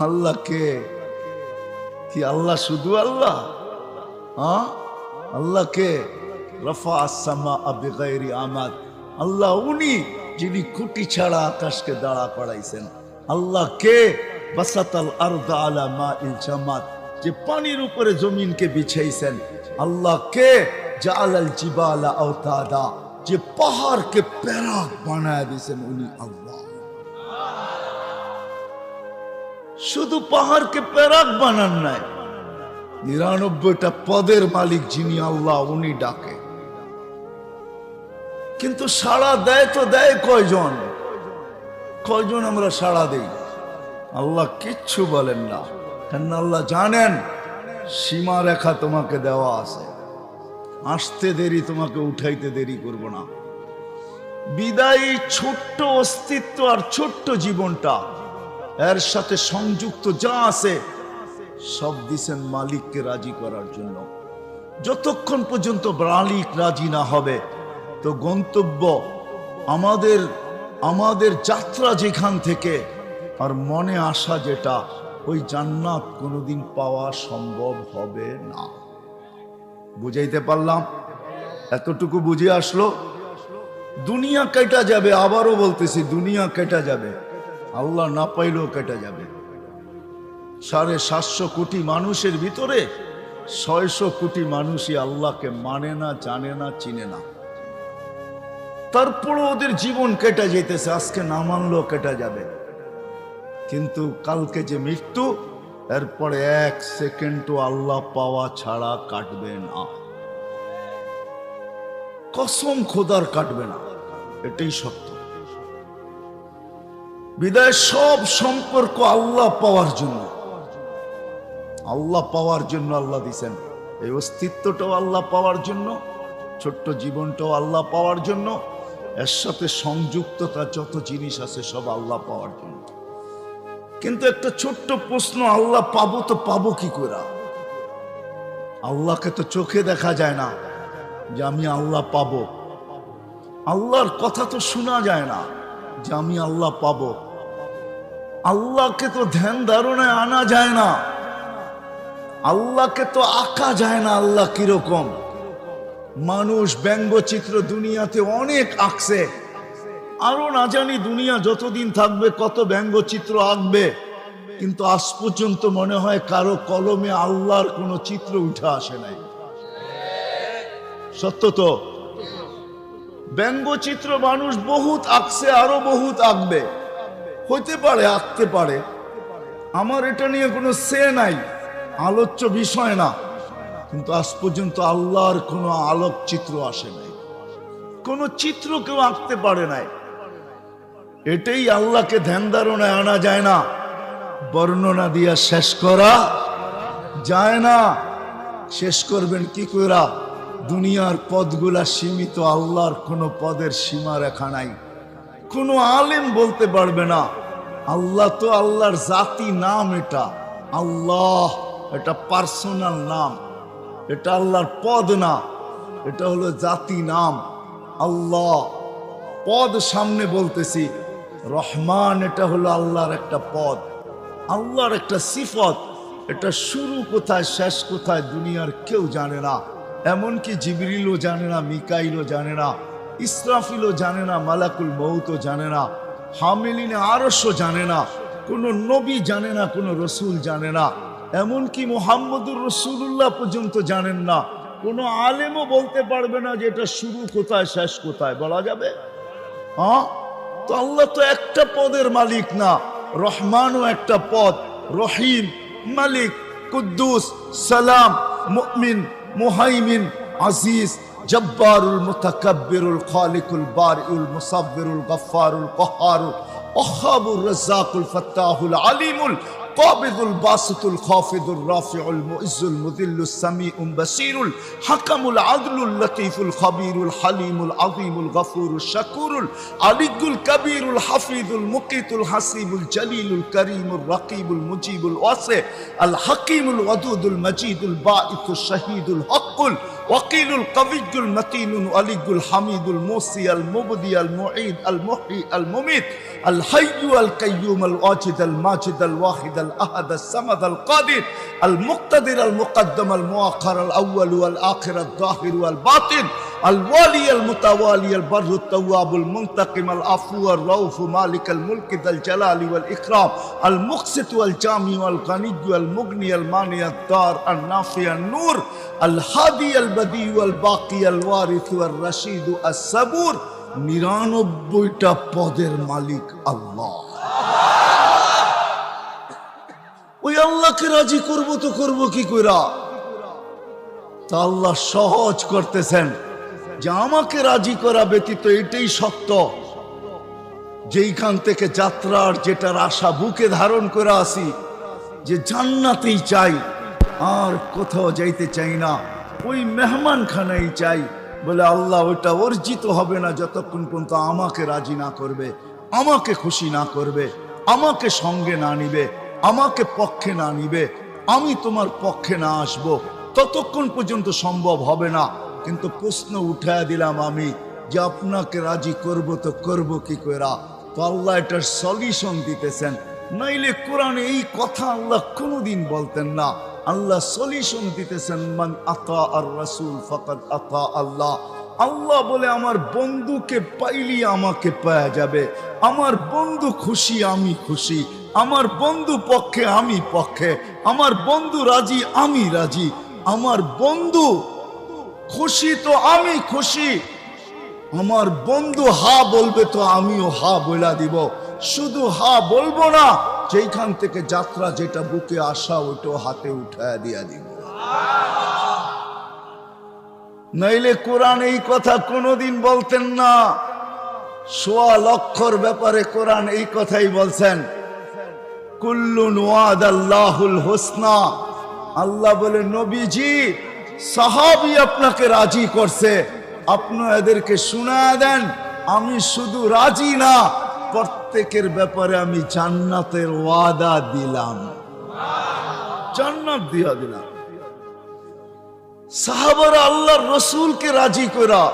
আল্লাহ কে কি আল্লাহ শুধু আল্লাহ? হ্যাঁ? আল্লাহ কে রফা আসামা আবেগাইরি আমাদ। আল্লাহ উনি যিনি খুঁটি ছাড়া আকাশকে দাঁড়া করাইছেন। আল্লাহ কে বাসাতাল আরদা আলা মা ইল জামাত, যে পানির উপরে জমিনকে বিছাইছেন। আল্লাহ কে জালাল জিবালা আওতাদা, যে পাহাড়কে প্যারাক বানায় দিয়েছেন উনি আল্লাহ। শুধু পাহাড়কে প্যারাক বানান নাই। নিরানব্বইটা পদের মালিক যিনি আল্লাহ, উনি ডাকে। কিন্তু সাড়া দেয় তো দেয় কয়জন? কয়জন আমরা সাড়া দেই? আল্লাহ কিচ্ছু বলেন না। কেন আল্লাহ জানেন, সীমা রেখা তোমাকে দেওয়া আছে। আসতে দেরি, তোমাকে উঠাইতে দেরি করব না। বিদায়ী ছোট্ট অস্তিত্ব আর ছোট্ট জীবনটা এর সাথে সংযুক্ত যা আছে, সব দিছেন মালিককে রাজি করার জন্য। যতক্ষণ পর্যন্ত মালিক রাজি না হবে, তো গন্তব্য আমাদের আমাদের যাত্রা যেখান থেকে, আর মনে আসা যেটা, ওই জান্নাত কোনোদিন পাওয়া সম্ভব হবে না। বুঝাইতে পারলাম? এতটুকু বুঝে আসলো? দুনিয়া কেটা যাবে? আবারও বলতেছি, দুনিয়া কেটা যাবে? আল্লাহ না পাইলেও কেটে যাবে। সাড়ে সাতশো কোটি মানুষের ভিতরে ছয়শো কোটি মানুষই আল্লাহকে মানে না, জানে না, চিনে না। তারপরে ওদের জীবন কেটে যেতেছে, আজকে না মানলেও কেটে যাবে। কিন্তু কালকে যে মৃত্যু, এরপরে এক সেকেন্ড সেকেন্ডও আল্লাহ পাওয়া ছাড়া কাটবে না। কসম খোদার কাটবে না। এটাই সত্য। বিদায় সব সম্পর্ক আল্লাহ পাওয়ার জন্য। আল্লাহ পাওয়ার জন্য আল্লাহ দিছেন। এই অস্তিত্বটাও আল্লাহ পাওয়ার জন্য, ছোট্ট জীবনটাও আল্লাহ পাওয়ার জন্য, এর সাথে সংযুক্ততা যত জিনিস আছে সব আল্লাহ পাওয়ার জন্য। কিন্তু একটা ছোট্ট প্রশ্ন আল্লাহ পাবো তো পাবো কি করে? আল্লাহকে তো চোখে দেখা যায় না যে আমি আল্লাহ পাবো। আল্লাহর কথা তো শোনা যায় না যে আমি আল্লাহ পাবো। আল্লাহকে তো ধ্যান ধারণায় আনা যায় না। আল্লাহকে তো আঁকা যায় না আল্লাহ কীরকম। মানুষ ব্যঙ্গচিত্র দুনিয়াতে অনেক আঁকছে। আরও না জানি দুনিয়া যতদিন থাকবে, কত ব্যঙ্গচিত্র আঁকবে। কিন্তু আজ পর্যন্ত মনে হয় কারও কলমে আল্লাহর কোনো চিত্র উঠে আসে নাই। সত্য তো? ব্যঙ্গচিত্র মানুষ বহুত আঁকছে, আরও বহুত আঁকবে। হইতে পারে আঁকতে পারে। আমার এটা নিয়ে কোনো সে নাই, আলোচ্য বিষয় না। কিন্তু আজ পর্যন্ত আল্লাহর কোনো আলোক চিত্র আসে নাই। কোনো চিত্র কেউ আঁকতে পারে নাই। এটাই আল্লাহকে ধ্যান ধারণায় আনা যায় না। বর্ণনা দিয়া শেষ করা যায় না। শেষ করবেন কি করা দুনিয়ার পদগুলা সীমিত, আল্লাহর কোনো পদের সীমা রেখা নাই। কোনো আলেম বলতে পারবে না। আল্লাহ তো আল্লাহর জাতি নাম এটা। আল্লাহ, এটা পার্সোনাল নাম। এটা আল্লাহর পদ না। এটা হলো জাতি নাম। আল্লাহ, পদ সামনে বলতেছি। রহমান এটা হলো আল্লাহর একটা পদ। আল্লাহর একটা সিফত। এটা শুরু কোথায়, শেষ কোথায় দুনিয়ার কেউ জানে না। এমনকি জিবরিলও জানে না, মিকাইলও জানে না, ইসরাফিলও জানে না, মালাকুল মৌতও জানে না। হামিলিনে আরশও জানে না, কোনো নবী জানে না, কোনো রসুল জানে না। এমনকি মোহাম্মদুর রসুল্লাহ পর্যন্ত জানেন না। কোনো আলেমও বলতে পারবে না যে এটা শুরু কোথায়, শেষ কোথায়, বলা যাবে? হ্যাঁ তো আল্লাহ তো একটা পদের মালিক না, রহমানও একটা পদ, রহিম, মালিক, কুদ্দুস, সালাম, মুমিন, মুহাইমিন, আজিজ জব্বারুল মুতাকাব্বিরুল খালিকুল বারিউল মুসাব্বিরুল গফফারুল কহারুল ওহাবুর রাজ্জাকুল ফাত্তাহুল আলিমুল قابض الباسط الخافض الرافع المؤز المذل السميع بصير الحكم العدل اللطيف الخبير الحليم العظيم الغفور الشكور العلي الكبير الحفيظ المقيت الحسيب الجليل الكريم الرقيب المجيب الواسع الحكيم الودود المجيد الباعث الشهيد الحق ওয়াকিলুল কবিজুল মতিনুল আলিগুল হামিদুল মোসি আল মুবদি আল মুঈদ আল মুহি আল মুমিত, আল হাইয়ু আল কাইয়ুম আল ওয়াজিদ আল মাজিদ আল ওয়াহিদ আল আহাদ আল সামাদ আল কাদির, আল মুক্তাদির আল মুকদ্দম আল মুআখার আল আউয়াল আল আখির আল দাহির আল বাতিন الوالي المتوالي البر التواب المنتقم العفو الرؤوف مالك الملك ذا الجلال والإكرام المقسط والجامع والغني والمغني المانع الدار النافع النور الهادي البديع والباقي الوارث والرشيد الصبور নিরানব্বইটা পদের মালিক আল্লাহ ওই আল্লাহকে রাজি করব তো করব কি কইরা তা আল্লাহ সহজ করতেছেন যে আমাকে রাজি করা ব্যতীত এটাই সত্য। যেইখান থেকে যাত্রার যেটার আশা বুকে ধারণ করে আসি, যে জান্নাতেই চাই, আর কোথাও যাইতে চাই না, ওই মেহমানখানাই চাই বলে আল্লাহ ওটা অর্জিত হবে না যতক্ষণ পর্যন্ত আমাকে রাজি না করবে, আমাকে খুশি না করবে, আমাকে সঙ্গে না নিবে, আমাকে পক্ষে না নিবে, আমি তোমার পক্ষে না আসব, ততক্ষণ পর্যন্ত সম্ভব হবে না। কিন্তু প্রশ্ন উঠায় দিলাম আমি যে আপনাকে রাজি করব তো করব কি করা তো আল্লাহ এটার সলিউশন দিতেছেন। নাইলে কোরআনে এই কথা আল্লাহ কোনোদিন বলতেন না। আল্লাহ সলিউশন দিতেছেন, মান আতা আর রাসূল ফাকাদ আতা আল্লাহ। আল্লাহ বলে, আমার বন্ধুকে পাইলি আমাকে পাওয়া যাবে। আমার বন্ধু খুশি, আমি খুশি। আমার বন্ধু পক্ষে, আমি পক্ষে। আমার বন্ধু রাজি, আমি রাজি। আমার বন্ধু খুশি তো আমি খুশি। আমার বন্ধু হা বলবে তো আমিও হা বইলা দিব। শুধু হা বলব না যেখান থেকে যাত্রা যেটা বুকে আসা, ওইটাও হাতে উঠায় দিয়া দিব। নইলে কোরআন এই কথা কোনোদিন বলতেন না। সোয়া লক্ষর ব্যাপারে কোরআন এই কথাই বলছেন কুল্লু নোয়াদ আল্লাহুল হোসনা। আল্লাহ বলে, নবীজি সাহাবি আপনাকে রাজি করছে। আপনি এদেরকে শোনায় দেন, আমি শুধু রাজি না, প্রত্যেকের ব্যাপারে আমি জান্নাতের ওয়াদা দিলাম। জান্নাত দিয়া দিলাম। সাহাবারা আল্লাহর রসুলকে রাজি করা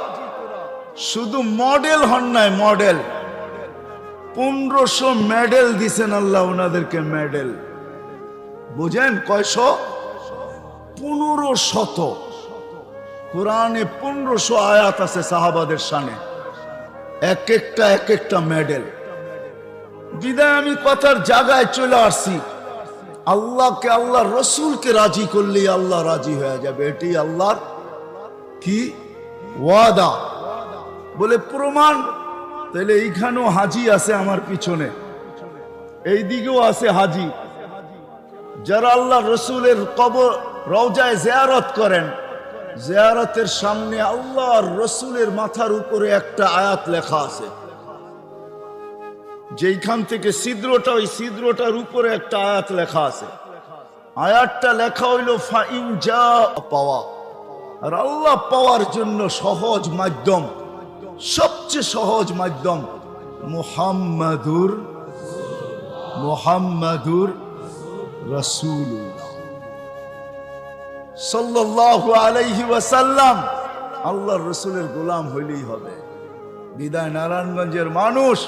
শুধু মডেল হন নাই, মডেল। পনেরোশো মেডেল দিছেন আল্লাহ ওনাদেরকে মেডেল। বুঝেন কয়শো? পনেরো শত। কোরআনে পনেরোশো আয়াত আছে সাহাবাদের সানে এক একটা এক একটা মেডেল। বিদায় আমি কথার জায়গায় চলে আসছি। আল্লাহকে আল্লাহ রসুলকে রাজি করলেই আল্লাহ রাজি হয়ে যাবে। এটি আল্লাহর কি? ওয়াদা। বলে, প্রমাণ। তাহলে এইখানেও হাজি আছে আমার পিছনে। এই দিকেও আছে হাজি। যারা আল্লাহ রসুলের কবর রওজায় জিয়ারত করেন। জিয়ারতের সামনে আল্লাহ রসুলের মাথার উপরে একটা আয়াত লেখা আছে। যেইখান থেকে ছিদ্রটা, ওই ছিদ্রটার উপরে একটা আয়াত লেখা আছে। আয়াতটা লেখা হইল, ফাইন যা পাওয়া। আর আল্লাহ পাওয়ার জন্য সহজ মাধ্যম, সবচেয়ে সহজ মাধ্যম, মুহাম্মাদুর মুহাম্মাদুর রসুল্লাহ আল্লাহর রসুলের গোলাম হইলেই হবে। বিদায় নারায়ণগঞ্জের মানুষ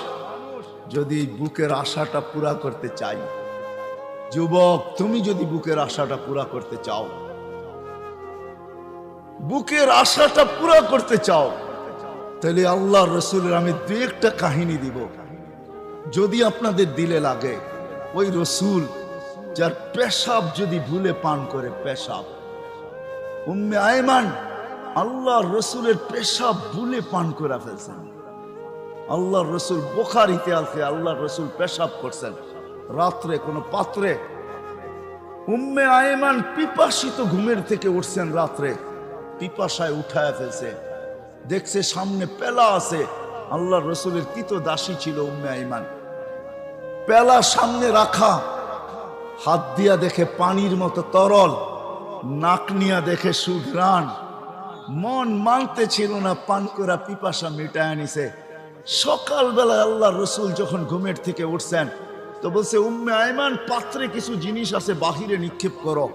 যদি বুকের আশাটা পুরা করতে চাই। যুবক, তুমি যদি বুকের আশাটা পুরা করতে চাও। বুকের আশাটা পুরা করতে চাও, তাহলে আল্লাহ রসুলের আমি দু একটা কাহিনী দিব। যদি আপনাদের দিলে লাগে, ওই রসুল যার পেশাব যদি ভুলে পান করে, পেশাব। উম্মে আয়মান আল্লাহ রসুলের পেশাব ভুলে পান করে ফেলছেন। আল্লাহ রসুল বোখারিতে আছে আল্লাহ রসুল পেশাব করছেন। রাত্রে কোনো পাত্রে উম্মে আয়মান পিপাসিত ঘুমের থেকে উঠছেন রাত্রে, পিপাসায় উঠায় ফেলছে। দেখছে সামনে পেলা আছে আল্লাহ রসুলের কিত দাসী ছিল উম্মে আইমান পেলা সামনে রাখা, হাত দিয়া দেখে পানির মতো তরল নাক নিয়া দেখে সুঘ্রাণ। মন মানতে ছিল না, পান করা পিপাসা মিটায় নিছে। সকালবেলা আল্লাহ রসুল যখন ঘুমের থেকে উঠছেন, তো বলছে, উম্মে আইমান পাত্রে কিছু জিনিস আছে, বাহিরে নিক্ষেপ করো।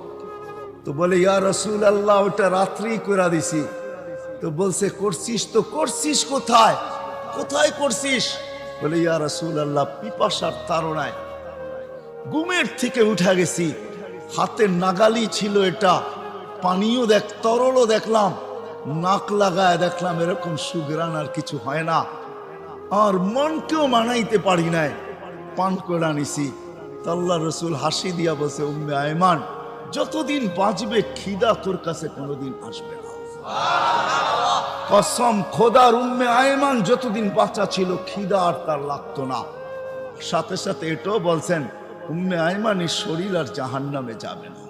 তো বলে, ইয়া রসুল আল্লাহ ওটা রাত্রেই করে দিছি। তো বলছে, করছিস তো, করছিস কোথায়? কোথায় করছিস? বলে, ইয়া রসুল আল্লাহ পিপাসার তারণায় ঘুমের থেকে উঠে গেছি। হাতের নাগালি ছিল এটা। পানিও দেখ তরলও দেখলাম। নাক লাগায় দেখলাম এরকম সুগ্রান আর কিছু হয় না। আর মনকেও মানাইতে পারি নাই। পান করে আনিছি। তা আল্লাহ রসুল হাসি দিয়া বসে উম্মে আয়মান যতদিন বাঁচবে খিদা তোর কাছে কোনোদিন আসবে না। কসম খোদার উম্মে আয়মান যতদিন বাচ্চা ছিল খিদা আর তার লাগতো না। সাথে সাথে এটাও বলছেন উম্মে আয়মানের শরীর আর জাহান নামে যাবে না।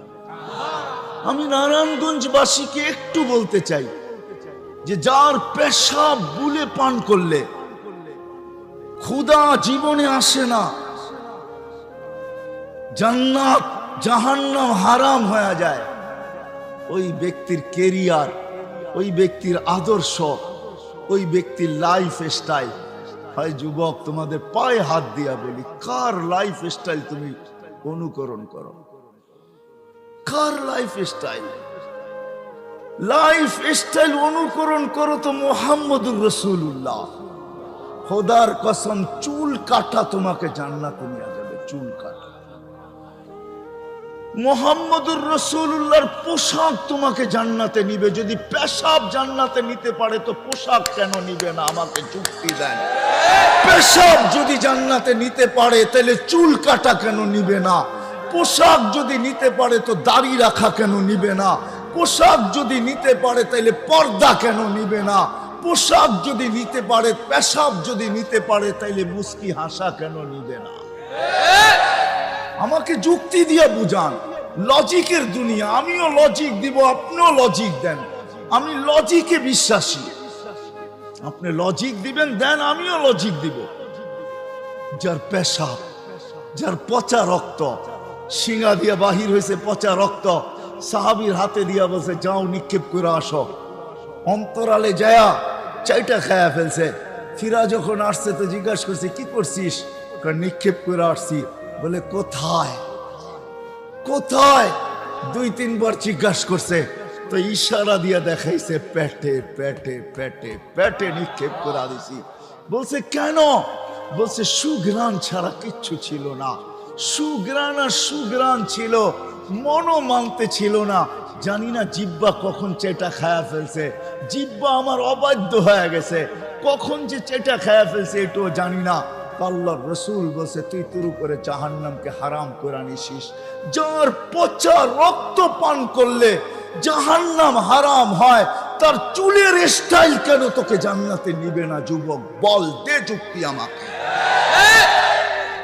আমি নারায়ণগঞ্জবাসীকে একটু বলতে চাই যে যার পেশাব বুলে পান করলে ক্ষুদা জীবনে আসে না। জান্নাত, জাহান্নাম হারাম হয়ে যায়। ওই ব্যক্তির কেরিয়ার, ওই ব্যক্তির আদর্শ, ওই ব্যক্তির লাইফ স্টাইল হয় যুবক, তোমাদের পায়ে হাত দিয়া বলি, কার লাইফ স্টাইল তুমি অনুকরণ করো? কার লাইফ স্টাইল লাইফ স্টাইল অনুকরণ করো তো মোহাম্মদুর রসুল্লাহ হোদার কসম, চুল কাটা তোমাকে জান্নাতে নিয়ে যাবে, চুল কাটা। মোহাম্মদুর রসুল্লাহর পোশাক তোমাকে জান্নাতে নিবে। যদি পেশাব জান্নাতে নিতে পারে, তো পোশাক কেন নিবে না? আমাকে যুক্তি দেন। পেশাব যদি জান্নাতে নিতে পারে, তাহলে চুল কাটা কেন নিবে না? পোশাক যদি নিতে পারে, তো দাড়ি রাখা কেন নিবে না? পোশাক যদি নিতে পারে, তাহলে পর্দা কেন নিবে না? পোশাক যদি নিতে পারে, পেশাব যদি নিতে পারে তাইলে মুস্কি হাসা কেন নিবে না? আমাকে যুক্তি দিয়ে বুঝান। লজিকের দুনিয়া, আমিও লজিক দিব, আপনিও লজিক দেন। আমি লজিকে বিশ্বাসী। আপনি লজিক দিবেন, দেন, আমিও লজিক দিব। যার পেশাব যার পচা রক্ত, শিঙা দিয়া বাহির হয়েছে পচা রক্ত, সাহাবির হাতে দিয়া বলছে, যাও, নিক্ষেপ করে আসো। অন্তরালে যায়া চাইটা খায়া ফেলছে। ফিরা যখন আসছে, তো জিজ্ঞাসা করছে, কি করছিস? নিক্ষেপ করে আসছি। বলে, কোথায়? কোথায়? দুই, তিনবার জিজ্ঞাসা করছে, তো ইশারা দিয়া দেখাইছে, পেটে পেটে পেটে পেটে নিক্ষেপ করে দিছি। বলছে, কেন? বলছে সুগ্রাণ ছাড়া কিচ্ছু ছিল না। সুগ্রাণ আর সুগ্রাণ ছিল, মনও মানতে ছিল না। জানি না জিব্বা কখন চেটা খায়া ফেলছে। জিব্বা আমার অবাধ্য হয়ে গেছে। কখন যে চেটা খায়া ফেলছে এটাও জানি না। আল্লাহ রসুল বলছে, তুই তোর উপরে জাহান্নামকে হারাম করে আনিসিস। যার পচা রক্ত পান করলে জাহান্নাম হারাম হয়, তার চুলের স্টাইল কেন তোকে জান্নাতে নিবে না, যুবক? বল, দে যুক্তি আমাকে।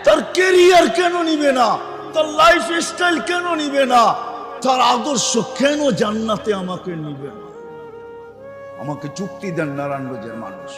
তার কেরিয়ার কেন নিবে না? তার লাইফ স্টাইল কেন নিবে না? তার আদর্শ কেন জান্নাতে আমাকে নিবে না? আমাকে চুক্তি দেন নারায়ণগঞ্জের মানুষ।